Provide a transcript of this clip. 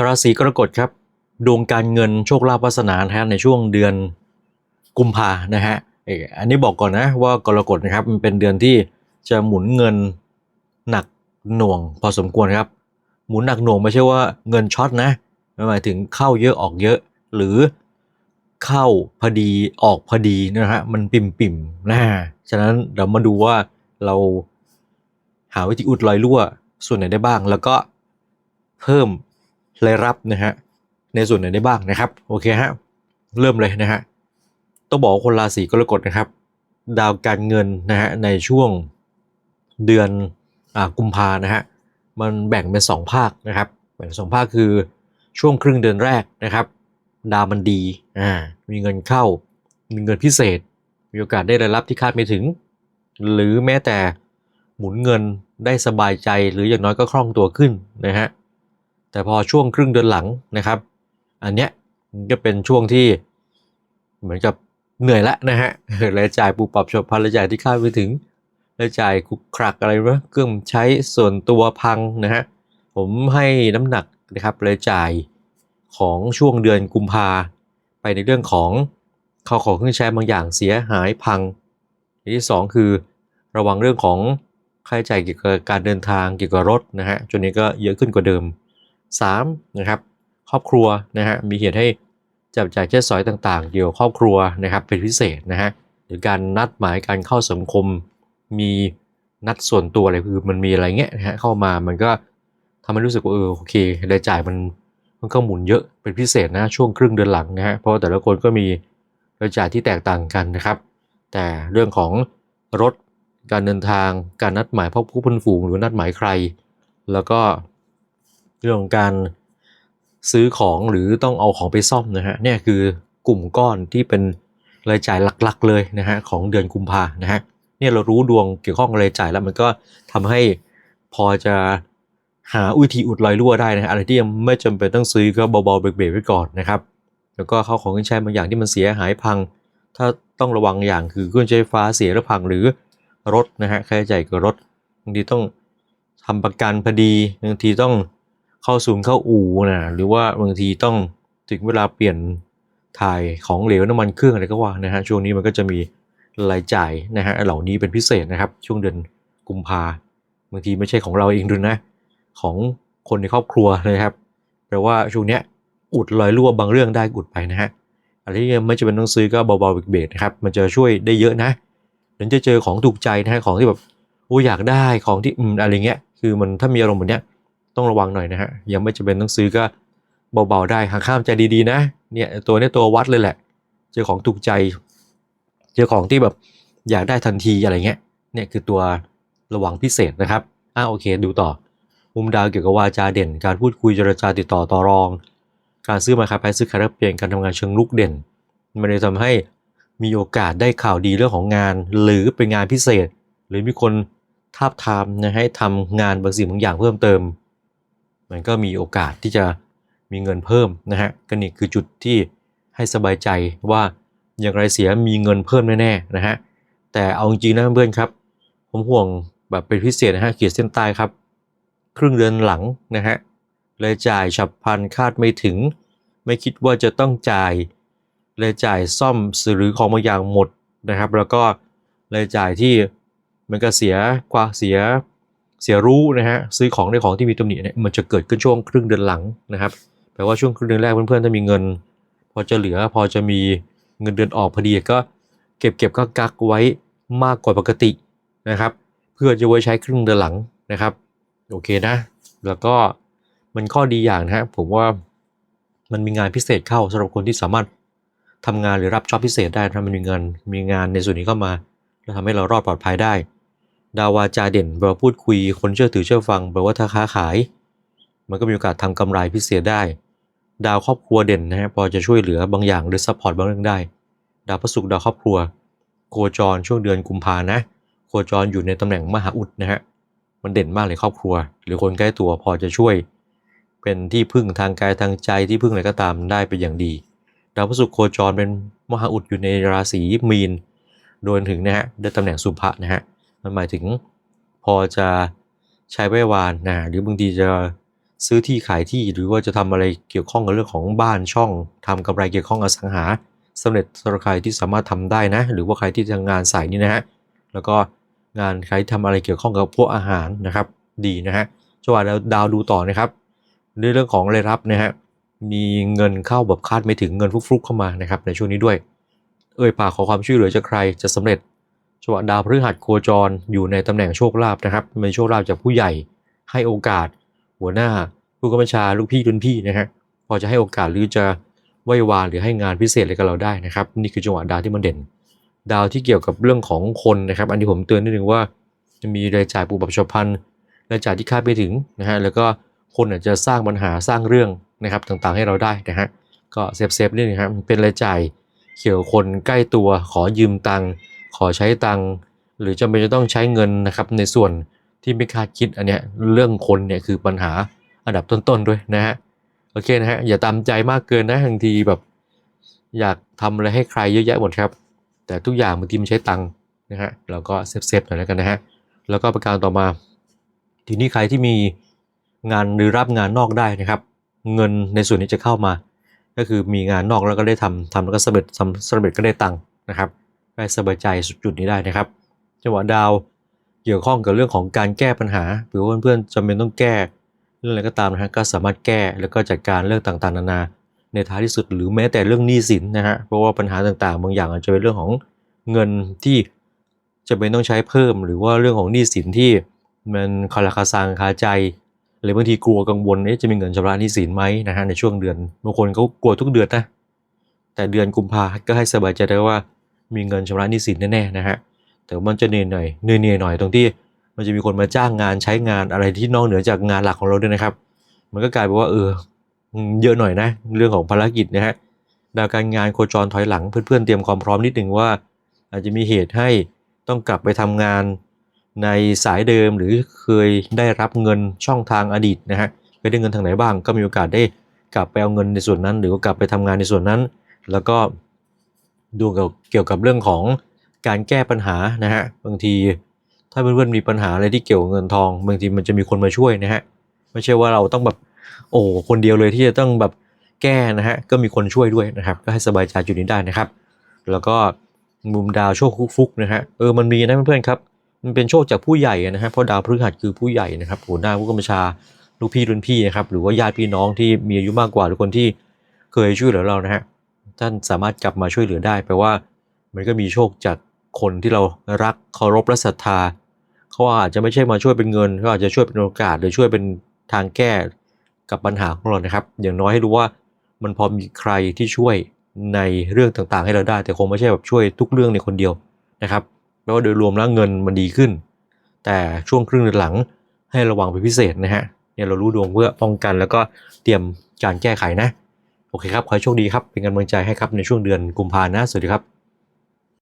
ชาวราศีกรกฎครับดวงการเงินโชคลาภวาสนานะฮะในช่วงเดือนกุมภานะฮะอันนี้บอกก่อนนะว่ากรกฎนะครับมันเป็นเดือนที่จะหมุนเงินหนักหน่วงพอสมควรครับ หมุนหนักหน่วงไม่ใช่ว่าเงินช็อตนะมหมายถึงเข้าเยอะออกเยอะ หรือเข้าพอดีออกพอดีนะฮะมันปิ่มปิ่มๆนะฉะนั้นเรามาดูว่าเราหาวิธีอุดรอยรั่วส่วนไหนได้บ้าง แล้วก็เพิ่ม รายรับนะฮะในส่วนไหนได้บ้างนะครับโอเคฮะเริ่มเลยนะฮะต้องบอกว่าคนราศีกรกฎนะครับ ดาวการเงินนะฮะในช่วงเดือนอกุมภานะฮะมันแบ่งเป็น 2 ภาคนะครับแบ่งสองภาคคือช่วงครึ่งเดือนแรกนะครับ ดาวมันดีอ่ามีเงินเข้ามีเงินพิเศษ มีโอกาสได้รายรับที่คาดไม่ถึง หรือแม้แต่หมุนเงินได้สบายใจหรืออย่างน้อยก็คล่องตัวขึ้นนะฮะ แต่พอช่วงครึ่งเดือนหลังนะครับ อันเนี้ยก็เป็นช่วงที่เหมือนกับเหนื่อยละนะฮะรายจ่ายปูปรับชบพันรายจ่ายที่คาดไม่ถึงรายจ่ายคุกครักอะไรวะเครื่องใช้ส่วนตัวพังนะฮะผมให้น้ำหนักนะครับรายจ่ายของช่วงเดือนกุมภาไปในเรื่องของข้าวของเครื่องใช้บางอย่างเสียหายพังอย่างที่สองคือระวังเรื่องของค่าใช้จ่ายเกี่ยวกับการเดินทางเกี่ยวกับรถนะฮะจนนี้ก็เยอะขึ้นกว่าเดิม สามนะครับครอบครัวนะฮะมีเหตุให้จับจ่ายใช้สอยต่างๆ เกี่ยวครอบครัวนะครับเป็นพิเศษนะฮะหรือการนัดหมายการเข้าสังคม มีนัดส่วนตัวอะไรคือมันมีอะไรเงี้ยนะฮะเข้ามามันก็ทำให้รู้สึกว่าเออโอเครายจ่ายมันมันก็หมุนเยอะเป็นพิเศษนะช่วงครึ่งเดือนหลังนะฮะเพราะแต่ละคนก็มีรายจ่ายที่แตกต่างกันนะครับ แต่เรื่องของรถการเดินทางการนัดหมายพบผู้พันฝูงหรือนัดหมายใคร แล้วก็ เรื่องของการซื้อของหรือต้องเอาของไปซ่อมนะฮะเนี่ยคือกลุ่มก้อนที่เป็นรายจ่ายหลักๆ เลยนะฮะของเดือนกุมภานะฮะเนี่ยเรารู้ดวงเกี่ยวข้องกับรายจ่ายแล้วมันก็ทำให้พอจะหาวิธีอุดรอยรั่วได้นะะอะไรที่ยังไม่จำเป็นต้องซื้อก็เบาๆเบรกๆไว้ก่อนนะครับแล้วก็เข้าของเครื่องใช้บางอย่างที่มันเสียหายพัง ถ้าต้องระวังอย่างคือเครื่องใช้ไฟฟ้าเสียหรือพังหรือรถนะฮะค่าใช้จ่ายกับรถบางทีต้องทำประกันพอดีบางทีต้อง เข้าศูนย์เข้าอู่นะหรือว่าบางทีต้องถึงเวลาเปลี่ยนถ่ายของเหลวน้ำมันเครื่องอะไรก็ว่านะฮะช่วงนี้มันก็จะมีรายจ่ายนะฮะเหล่านี้เป็นพิเศษนะครับ ช่วงเดือนกุมภาบางทีไม่ใช่ของเราเองด้วยนะ ของคนในครอบครัวนะครับแปลว่าช่วงเนี้ยอุดรอยรั่วบางเรื่องได้อุดไปนะฮะอะไรที่ยังไม่จำเป็นต้องซื้อก็เบาๆเบรกๆนะครับมันจะช่วยได้เยอะนะถึงจะเจอของถูกใจนะฮะของที่แบบโอ้อยากได้ของที่อืมอะไรเงี้ยคือมันถ้ามีอารมณ์แบบเนี้ย ต้องระวังหน่อยนะฮะยังไม่จำเป็นต้องซื้อก็เบาๆได้หางข้ามใจดีๆนะเนี่ยตัวเนี้ยตัววัดเลยแหละ เจอของถูกใจ เจอของที่แบบอยากได้ทันทีอะไรเงี้ยเนี่ยคือตัวระวังพิเศษนะครับอ่าโอเค ดูต่อ มุมดาวเกี่ยวกับวาจาเด่น การพูดคุยเจรจาติดต่อต่อรอง การซื้อมาค้าขายซื้อขายแลกเปลี่ยนการทำงานเชิงลุกเด่น มันเลยทำให้มีโอกาสได้ข่าวดีเรื่องของงาน หรือเป็นงานพิเศษ หรือมีคนทาบทามนะให้ทำงานบางสิ่งบางอย่างเพิ่มเติม มันก็มีโอกาสที่จะมีเงินเพิ่มนะฮะก็นี่คือจุดที่ให้สบายใจว่าอย่างไรเสียมีเงินเพิ่มแน่ๆนะฮะแต่เอาจริงนะเพื่อนครับผมห่วงแบบเป็นพิเศษนะฮะเขียนเส้นใต้ครับ ครึ่งเดือนหลังนะฮะรายจ่ายฉับพลันคาดไม่ถึง ไม่คิดว่าจะต้องจ่ายรายจ่ายซ่อมหรือของบางอย่างหมดนะครับ แล้วก็รายจ่ายที่มันก็เสียกว่าเสีย เสียรู้นะฮะซื้อของในของที่มีตำหนิเนี่ยมันจะเกิดขึ้นช่วงครึ่งเดือนหลังนะครับแปลว่าช่วงครึ่งเดือนแรกเพื่อนๆถ้ามีเงิน พอจะเหลือพอจะมีเงินเดือนออกพอดีก็เก็บเก็บก็กักไว้มากกว่าปกตินะครับ เพื่อจะไว้ใช้ครึ่งเดือนหลังนะครับโอเคนะ แล้วก็มันข้อดีอย่างนะฮะผมว่ามันมีงานพิเศษเข้าสำหรับคนที่สามารถทำงานหรือรับจ็อบพิเศษได้ถ้ามันมีเงินมีงานในส่วนนี้เข้ามาแล้วทำให้เรารอดปลอดภัยได้ ดาววาจาเด่นแปลว่าพูดคุยคนเชื่อถือเชื่อฟังแปลว่าถ้าค้าขาย มันก็มีโอกาสทำกำไรพิเศษได้ ดาวครอบครัวเด่นนะฮะพอจะช่วยเหลือบางอย่างหรือซัพพอร์ตบางเรื่องได้ ดาวพระศุกร์ดาวครอบครัว โคจรช่วงเดือนกุมภานะ โคจรอยู่ในตำแหน่งมหาอุดนะฮะมันเด่นมากเลยครอบครัว หรือคนใกล้ตัวพอจะช่วย เป็นที่พึ่งทางกายทางใจที่พึ่งอะไรก็ตามได้เป็นอย่างดี ดาวพระศุกร์โคจรเป็นมหาอุดอยู่ในราศีมีน โดยถึงนะฮะได้ตำแหน่งสุภะนะฮะ มันหมายถึงพอจะใช้ไว้วานนะหรือบางทีจะซื้อที่ขายที่หรือว่าจะทำอะไรเกี่ยวข้องกับเรื่องของบ้านช่องทำกำไรเกี่ยวข้องกับอสังหาสำเร็จสำหรับใครที่สามารถทำได้นะ หรือว่าใครที่ทำงานสายนี้นะฮะแล้วก็งานใครที่ทำอะไรเกี่ยวข้องกับพวกอาหารนะครับ ดีนะฮะจังหวะดาวดาวดูต่อนะครับในเรื่องของรายรับนะฮะมีเงินเข้าแบบคาดไม่ถึงเงินฟุกๆเข้ามานะครับในช่วงนี้ด้วย เอ่ยปากขอความช่วยเหลือจากใครจะสำเร็จ จังหวะดาวพฤหัสโคจรอยู่ในตำแหน่งโชคลาภนะครับเป็นโชคลาภจากผู้ใหญ่ให้โอกาส หัวหน้า ผู้กำกับบัญชาลูกพี่รุ่นพี่นะฮะพอจะให้โอกาสหรือจะไหว้วานหรือให้งานพิเศษอะไรกับเราได้นะครับ นี่คือจังหวะดาวที่มันเด่น ดาวที่เกี่ยวกับเรื่องของคนนะครับ อันนี้ผมเตือนนิดนึงว่าจะมีรายจ่ายปูปับชพันธ์รายจ่ายที่คาดไม่ถึงนะฮะแล้วก็คนอาจจะสร้างปัญหาสร้างเรื่องนะครับต่างๆให้เราได้นะฮะก็เซฟเซฟๆนิดนึงครับเป็นรายจ่ายเกี่ยวกับคนใกล้ตัวขอยืมตังค์ ขอใช้ตังค์หรือจำเป็นจะต้องใช้เงินนะครับในส่วนที่ไม่คาดคิดอันเนี้ยเรื่องคนเนี่ยคือปัญหาอันดับต้นๆด้วยนะฮะโอเคนะฮะอย่าตามใจมากเกินนะบางทีแบบอยากทำอะไรให้ใครเยอะแยะหมดครับ แต่ทุกอย่างบางทีมันใช้ตังค์นะฮะเราก็เซฟๆหน่อยแล้วกันนะฮะแล้วก็ประการต่อมา ทีนี้ใครที่มีงานหรือรับงานนอกได้นะครับ เงินในส่วนนี้จะเข้ามา ก็คือมีงานนอกแล้วก็ได้ทำทำแล้วก็สำเร็จสำสำเร็จก็ได้ตังค์นะครับ ได้สบายใจสุดจุดนี้ได้นะครับ จังหวะดาวเกี่ยวข้องกับเรื่องของการแก้ปัญหา หรือว่าเพื่อนๆจำเป็นต้องแก้เรื่องอะไรก็ตามนะฮะก็สามารถแก้แล้วก็จัดการเรื่องต่างๆ นานาในท้ายที่สุดหรือแม้แต่เรื่องหนี้สินนะฮะเพราะว่าปัญหาต่างๆ บางอย่างอาจจะเป็นเรื่องของเงินที่จะเป็นต้องใช้เพิ่ม หรือว่าเรื่องของหนี้สินที่มันคาราคาซังคาใจหรือบางทีกลัวกังวลจะมีเงินชำระหนี้สินไหมนะฮะในช่วงเดือนบางคนเขากลัวทุกเดือนนะแต่เดือนกุมภาก็ให้สบายใจได้ว่า มีเงินชำระหนี้สินแน่ๆนะฮะแต่มันจะเนยหน่อยเนยๆหน่อยตรงที่ มันจะมีคนมาจ้างงานใช้งานอะไรที่นอกเหนือจากงานหลักของเราด้วยนะครับ มันก็กลายเป็นว่าเออเยอะหน่อยนะ เรื่องของภารกิจนะฮะดาวการงานโคจรถอยหลังเพื่อนๆเตรียมความพร้อมนิดหนึ่งว่า อาจจะมีเหตุให้ต้องกลับไปทำงานในสายเดิมหรือเคยได้รับเงินช่องทางอดีตนะฮะเคยได้เงินทางไหนบ้าง ก็มีโอกาสได้กลับไปเอาเงินในส่วนนั้น หรือว่ากลับไปทำงานในส่วนนั้น แล้วก็ ดูเกี่ยวเกี่ยวกับเรื่องของการแก้ปัญหานะฮะบางทีถ้าเพื่อนๆมีปัญหาอะไรที่เกี่ยวกับเงินทอง บางทีมันจะมีคนมาช่วยนะฮะไม่ใช่ว่าเราต้องแบบโอ้คนเดียวเลยที่จะต้องแบบแก้นะฮะก็มีคนช่วยด้วยนะครับ ก็ให้สบายใจจุดนี้ได้นะครับ แล้วก็มุมดาวโชคฟุกๆนะฮะเออมันมีนะเพื่อนๆครับมันเป็นโชคจากผู้ใหญ่นะฮะเพราะดาวพฤหัสคือผู้ใหญ่นะครับหัวหน้าผู้กำกับชาลูกพี่รุ่นพี่นะครับหรือว่าญาติพี่น้องที่มีอายุมากกว่าหรือคนที่เคยช่วยเหลือเรานะฮะ ท่านสามารถกลับมาช่วยเหลือได้แปลว่า มันก็มีโชคจากคนที่เรารักเคารพและศรัทธาเขาอาจจะไม่ใช่มาช่วยเป็นเงินเขาอาจจะช่วยเป็นโอกาสหรือช่วยเป็นทางแก้กับปัญหาของเรานะครับ อย่างน้อยให้รู้ว่ามันพอมีใครที่ช่วยในเรื่องต่างๆ ให้เราได้ แต่คงไม่ใช่แบบช่วยทุกเรื่องในคนเดียวนะครับแปลว่าโดยรวมแล้วเงินมันดีขึ้น แต่ช่วงครึ่งเดือนหลังให้ระวังเป็นพิเศษนะฮะเนี่ยเรารู้ดวงเพื่อป้องกันแล้วก็เตรียมการแก้ไขนะ โอเคครับ ขอให้โชคดีครับ เป็นกำลังใจให้ครับในช่วงเดือนกุมภานะ สวัสดีครับ